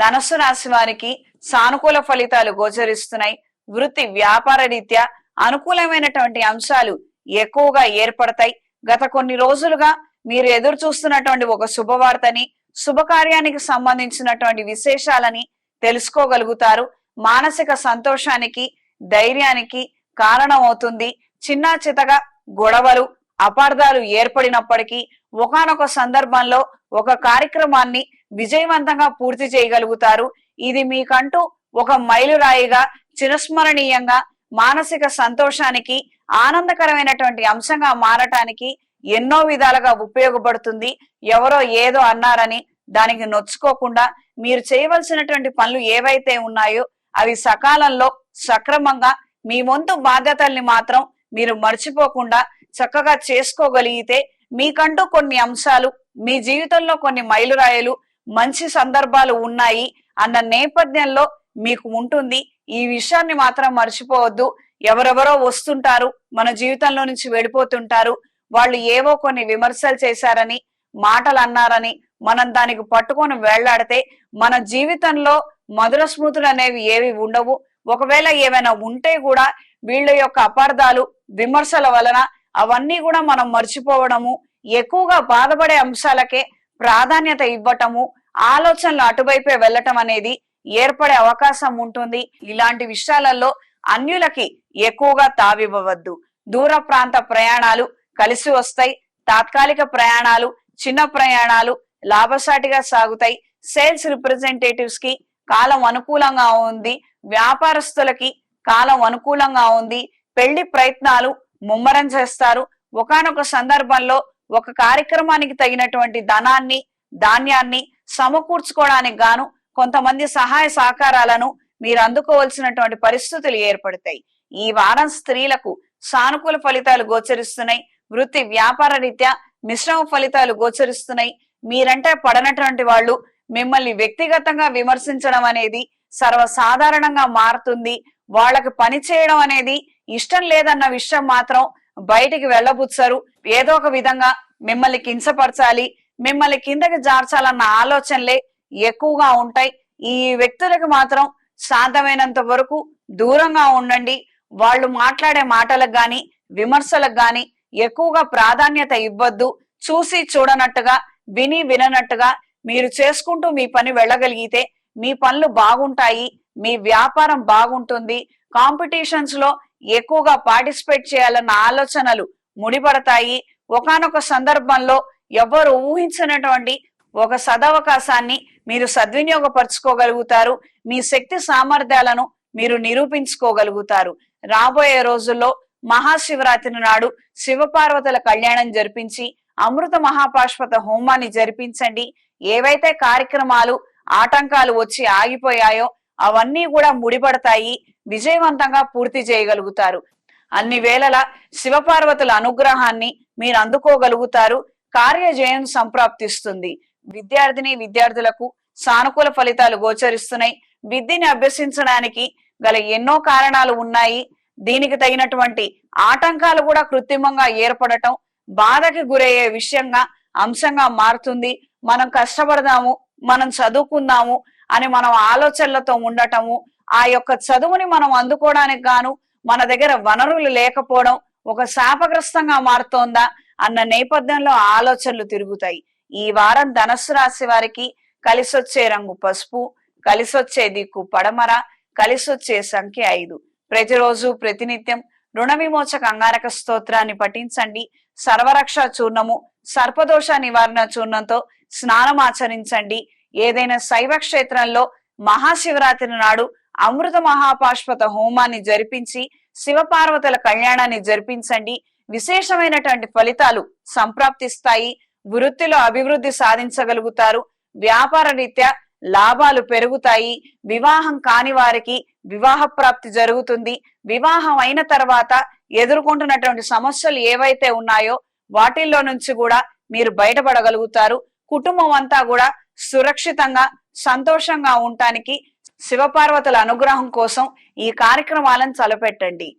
ధనస్సు రాశి వారికి సానుకూల ఫలితాలు గోచరిస్తున్నాయి. వృత్తి వ్యాపార రీత్యా అనుకూలమైనటువంటి అంశాలు ఎక్కువగా ఏర్పడతాయి. గత కొన్ని రోజులుగా మీరు ఎదురు చూస్తున్నటువంటి ఒక శుభవార్తని శుభకార్యానికి సంబంధించినటువంటి విశేషాలని తెలుసుకోగలుగుతారు. మానసిక సంతోషానికి ధైర్యానికి కారణం అవుతుంది చిన్నా చితగా గొడవలు అపార్థాలు ఏర్పడినప్పటికీ ఒకానొక సందర్భంలో ఒక కార్యక్రమాన్ని విజయవంతంగా పూర్తి చేయగలుగుతారు. ఇది మీకంటూ ఒక మైలురాయిగా చిరస్మరణీయంగా మానసిక సంతోషానికి ఆనందకరమైనటువంటి అంశంగా మారటానికి ఎన్నో విధాలుగా ఉపయోగపడుతుంది. ఎవరో ఏదో అన్నారని దానికి నొచ్చుకోకుండా మీరు చేయవలసినటువంటి పనులు ఏవైతే ఉన్నాయో అవి సకాలంలో సక్రమంగా మీ వంతు బాధ్యతల్ని మాత్రం మీరు మర్చిపోకుండా చక్కగా చేసుకోగలిగితే మీకంటూ కొన్ని అంశాలు మీ జీవితంలో కొన్ని మైలురాయలు మంచి సందర్భాలు ఉన్నాయి అన్న నేపథ్యంలో మీకు ఉంటుంది. ఈ విషయాన్ని మాత్రం మర్చిపోవద్దు. ఎవరెవరో వస్తుంటారు మన జీవితంలో నుంచి వెళ్ళిపోతుంటారు. వాళ్ళు ఏవో కొన్ని విమర్శలు చేశారని మాటలు అన్నారని మనం దానికి పట్టుకొని వేళ్ళాడితే మన జీవితంలో మధుర స్మృతులు అనేవి ఏవి ఉండవు. ఒకవేళ ఏమైనా ఉంటే కూడా వీళ్ళ యొక్క అపార్థాలు విమర్శల వలన అవన్నీ కూడా మనం మర్చిపోవడము ఎక్కువగా బాధపడే అంశాలకే ప్రాధాన్యత ఇవ్వటము ఆలోచనలు అటువైపే వెళ్ళటం అనేది ఏర్పడే అవకాశం ఉంటుంది. ఇలాంటి విషయాలలో అన్యులకి ఎక్కువగా తావివ్వవద్దు. దూర ప్రాంత ప్రయాణాలు కలిసి వస్తాయి. తాత్కాలిక ప్రయాణాలు చిన్న ప్రయాణాలు లాభసాటిగా సాగుతాయి. సేల్స్ రిప్రజెంటేటివ్స్కి కాలం అనుకూలంగా ఉంది. వ్యాపారస్తులకి కాలం అనుకూలంగా ఉంది. పెళ్ళి ప్రయత్నాలు ముమ్మరం చేస్తారు. ఒకానొక సందర్భంలో ఒక కార్యక్రమానికి తగినటువంటి ధనాన్ని ధాన్యాన్ని సమకూర్చుకోవడానికి గాను కొంతమంది సహాయ సహకారాలను మీరు అందుకోవలసినటువంటి పరిస్థితులు ఏర్పడతాయి. ఈ వారం స్త్రీలకు సానుకూల ఫలితాలు గోచరిస్తున్నాయి. వృత్తి వ్యాపార రీత్యా మిశ్రమ ఫలితాలు గోచరిస్తున్నాయి. మీరంటే పడనటువంటి వాళ్ళు మిమ్మల్ని వ్యక్తిగతంగా విమర్శించడం అనేది సర్వసాధారణంగా మారుతుంది. వాళ్ళకి పని చేయడం అనేది ఇష్టం లేదన్న విషయం మాత్రం బయటికి వెళ్ళబుచ్చరు. ఏదో ఒక విధంగా మిమ్మల్ని కించపరచాలి మిమ్మల్ని కిందకి జార్చాలన్న ఆలోచనలే ఎక్కువగా ఉంటాయి. ఈ వ్యక్తులకు మాత్రం సాధ్యమైనంత వరకు దూరంగా ఉండండి. వాళ్ళు మాట్లాడే మాటలకు గాని విమర్శలకు గాని ఎక్కువగా ప్రాధాన్యత ఇవ్వద్దు. చూసి చూడనట్టుగా విని విననట్టుగా మీరు చేసుకుంటూ మీ పని వెళ్ళగలిగితే మీ పనులు బాగుంటాయి మీ వ్యాపారం బాగుంటుంది. కాంపిటీషన్స్లో ఎక్కువగా పార్టిసిపేట్ చేయాలన్న ఆలోచనలు ముడిపడతాయి. ఒకానొక సందర్భంలో ఎవ్వరు ఊహించినటువంటి ఒక సదవకాశాన్ని మీరు సద్వినియోగపరచుకోగలుగుతారు. మీ శక్తి సామర్థ్యాలను మీరు నిరూపించుకోగలుగుతారు. రాబోయే రోజుల్లో మహాశివరాత్రి నాడు శివపార్వతుల కళ్యాణం జరిపించి అమృత మహాపాశ్వత హోమాన్ని జరిపించండి. ఏవైతే కార్యక్రమాలు ఆటంకాలు వచ్చి ఆగిపోయాయో అవన్నీ కూడా ముడిపడతాయి. విజయవంతంగా పూర్తి చేయగలుగుతారు. అన్ని వేళలా శివపార్వతుల అనుగ్రహాన్ని మీరు అందుకోగలుగుతారు. కార్యజయం సంప్రాప్తిస్తుంది. విద్యార్థిని విద్యార్థులకు సానుకూల ఫలితాలు గోచరిస్తున్నాయి. విద్యని అభ్యసించడానికి గల ఎన్నో కారణాలు ఉన్నాయి. దీనికి తగినటువంటి ఆటంకాలు కూడా కృత్రిమంగా ఏర్పడటం బాధకి గురయ్యే విషయంగా అంశంగా మారుతుంది. మనం కష్టపడదాము మనం చదువుకుందాము అని మనం ఆలోచనలతో ఉండటము ఆ యొక్క చదువుని మనం అందుకోవడానికి గాను మన దగ్గర వనరులు లేకపోవడం ఒక శాపగ్రస్తంగా మారుతోందా అన్న నేపథ్యంలో ఆలోచనలు తిరుగుతాయి. ఈ వారం ధనస్సు రాశి వారికి కలిసొచ్చే రంగు పసుపు కలిసొచ్చే దిక్కు పడమర కలిసొచ్చే సంఖ్య ఐదు. ప్రతిరోజు ప్రతినిత్యం రుణ విమోచక అంగారక స్తోత్రాన్ని పఠించండి. సర్వరక్ష చూర్ణము సర్పదోష నివారణ చూర్ణంతో స్నానం ఆచరించండి. ఏదైనా శైవ క్షేత్రంలో మహాశివరాత్రి నాడు అమృత మహాపాశ్వత హోమాన్ని జరిపించి శివపార్వతుల కళ్యాణాన్ని జరిపించండి. విశేషమైనటువంటి ఫలితాలు సంప్రాప్తిస్తాయి. వృత్తిలో అభివృద్ధి సాధించగలుగుతారు. వ్యాపార రీత్యా లాభాలు పెరుగుతాయి. వివాహం కాని వారికి వివాహ ప్రాప్తి జరుగుతుంది. వివాహం అయిన తర్వాత ఎదుర్కొంటున్నటువంటి సమస్యలు ఏవైతే ఉన్నాయో వాటిల్లో నుంచి కూడా మీరు బయటపడగలుగుతారు. కుటుంబం అంతా కూడా సురక్షితంగా సంతోషంగా ఉండటానికి శివపార్వతుల అనుగ్రహం కోసం ఈ కార్యక్రమాలను తలపెట్టండి.